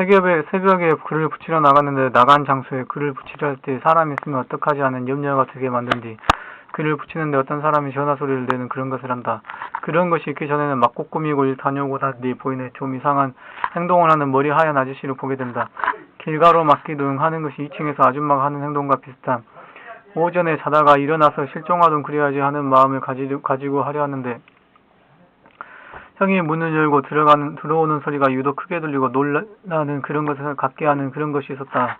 새벽에, 새벽에 글을 붙이러 나갔는데 나간 장소에 글을 붙이려 할 때 사람이 있으면 어떡하지 하는 염려가 들게 만든 뒤 글을 붙이는데 어떤 사람이 전화 소리를 내는 그런 것을 한다. 그런 것이 있기 전에는 맞고 꾸미고 일 다녀오고 난뒤 보이네 좀 이상한 행동을 하는 머리 하얀 아저씨를 보게 된다. 길가로 막기 등 하는 것이 2층에서 아줌마가 하는 행동과 비슷한 오전에 자다가 일어나서 실종하던 그래야지 하는 마음을 가지, 가지고 하려 하는데 형이 문을 열고 들어가는 들어오는 소리가 유독 크게 들리고 놀라는 그런 것을 갖게 하는 그런 것이 있었다.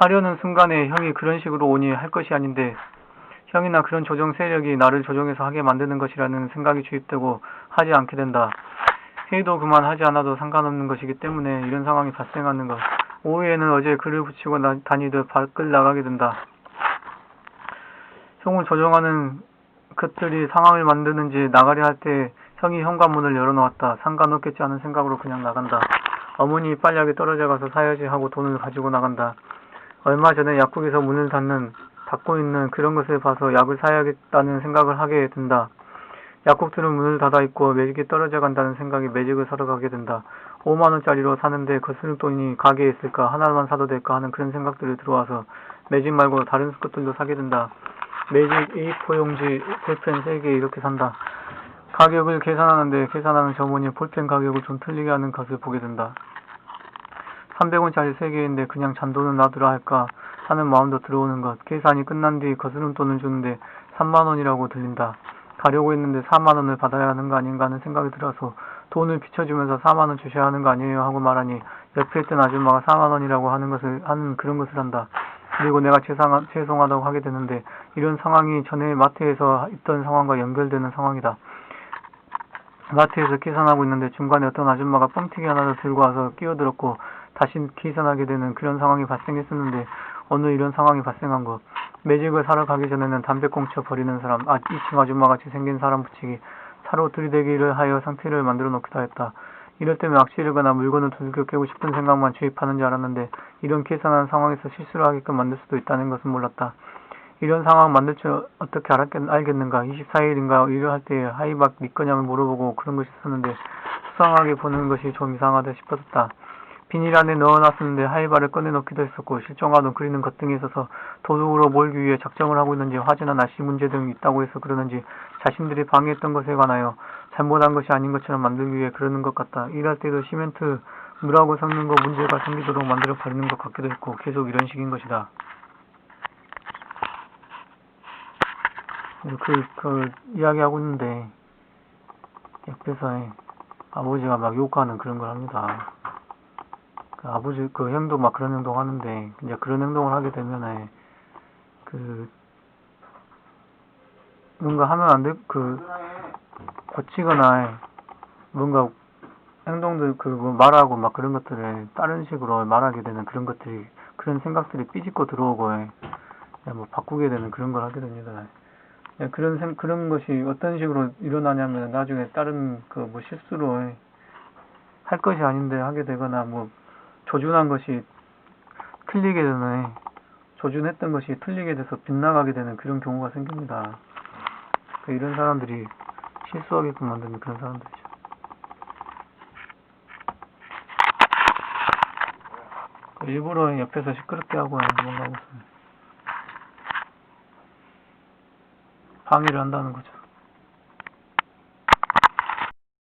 하려는 순간에 형이 그런 식으로 오니 할 것이 아닌데 형이나 그런 조정 세력이 나를 조정해서 하게 만드는 것이라는 생각이 주입되고 하지 않게 된다. 해도 그만 하지 않아도 상관없는 것이기 때문에 이런 상황이 발생하는 것. 오후에는 어제 글을 붙이고 나- 다니듯 밖을 나가게 된다. 형을 조정하는 것들이 상황을 만드는지 나가려 할 때 형이 현관문을 열어놓았다. 상관없겠지 하는 생각으로 그냥 나간다. 어머니 빨리하게 떨어져 가서 사야지 하고 돈을 가지고 나간다. 얼마 전에 약국에서 문을 닫는 닫고 있는 그런 것을 봐서 약을 사야겠다는 생각을 하게 된다. 약국들은 문을 닫아 있고 매직이 떨어져 간다는 생각이 매직을 사러 가게 된다. 5만 원짜리로 사는데 거스름 돈이 가게에 있을까 하나만 사도 될까 하는 그런 생각들이 들어와서 매직 말고 다른 것들도 사게 된다. 매직 A4 용지 볼펜 3개 이렇게 산다. 가격을 계산하는데 계산하는 점원이 볼펜 가격을 좀 틀리게 하는 것을 보게 된다. 300원짜리 3개인데 그냥 잔돈은 놔두라 할까 하는 마음도 들어오는 것. 계산이 끝난 뒤 거스름 돈을 주는데 3만원이라고 들린다. 가려고 했는데 4만원을 받아야 하는 거 아닌가 하는 생각이 들어서 돈을 비춰주면서 4만원 주셔야 하는 거 아니에요 하고 말하니 옆에 있던 아줌마가 4만원이라고 하는 것을, 하는 그런 것을 한다. 그리고 내가 죄송하, 죄송하다고 하게 되는데 이런 상황이 전에 마트에서 있던 상황과 연결되는 상황이다. 마트에서 계산하고 있는데 중간에 어떤 아줌마가 뻥튀기 하나를 들고 와서 끼어들었고 다시 계산하게 되는 그런 상황이 발생했었는데 오늘 이런 상황이 발생한 것. 매직을 사러 가기 전에는 담배 꽁쳐 버리는 사람, 아, 2층 아줌마 같이 생긴 사람 붙이기, 차로 들이대기를 하여 상태를 만들어 놓기도 했다. 이럴 때면 악취르거나 물건을 두들겨 깨고 싶은 생각만 주입하는 줄 알았는데 이런 계산한 상황에서 실수를 하게끔 만들 수도 있다는 것은 몰랐다. 이런 상황 만들 줄 어떻게 알았겠, 알겠는가? 24일인가 일을 할때 하이박 네 거냐고 물어보고 그런 것이 있었는데 수상하게 보는 것이 좀 이상하다 싶었다. 비닐 안에 넣어놨었는데 하이바를 꺼내놓기도 했었고 실종하던 그리는 것 등에 있어서 도둑으로 몰기 위해 작정을 하고 있는지 화재나 날씨 문제 등 있다고 해서 그러는지 자신들이 방해했던 것에 관하여 잘못한 것이 아닌 것처럼 만들기 위해 그러는 것 같다. 일할 때도 시멘트 물하고 섞는 거 문제가 생기도록 만들어 버리는 것 같기도 했고 계속 이런 식인 것이다. 그, 그, 이야기하고 있는데, 옆에서 아버지가 막 욕하는 그런 걸 합니다. 그 아버지, 그 형도 막 그런 행동 하는데, 이제 그런 행동을 하게 되면은, 그, 뭔가 하면 안 돼, 그, 고치거나, 뭔가, 행동들, 그, 뭐 말하고 막 그런 것들을 다른 식으로 말하게 되는 그런 것들이, 그런 생각들이 삐집고 들어오고, 뭐 바꾸게 되는 그런 걸 하게 됩니다. 예, 그런 생, 그런 것이 어떤 식으로 일어나냐면 나중에 다른 그 뭐 실수로 할 것이 아닌데 하게 되거나 뭐 조준한 것이 틀리게 되는 조준했던 것이 틀리게 돼서 빗나가게 되는 그런 경우가 생깁니다. 그 이런 사람들이 실수하게끔 만드는 그런 사람들이죠. 그 일부러 옆에서 시끄럽게 하고 뭔가 무슨 방해를 한다는 거죠.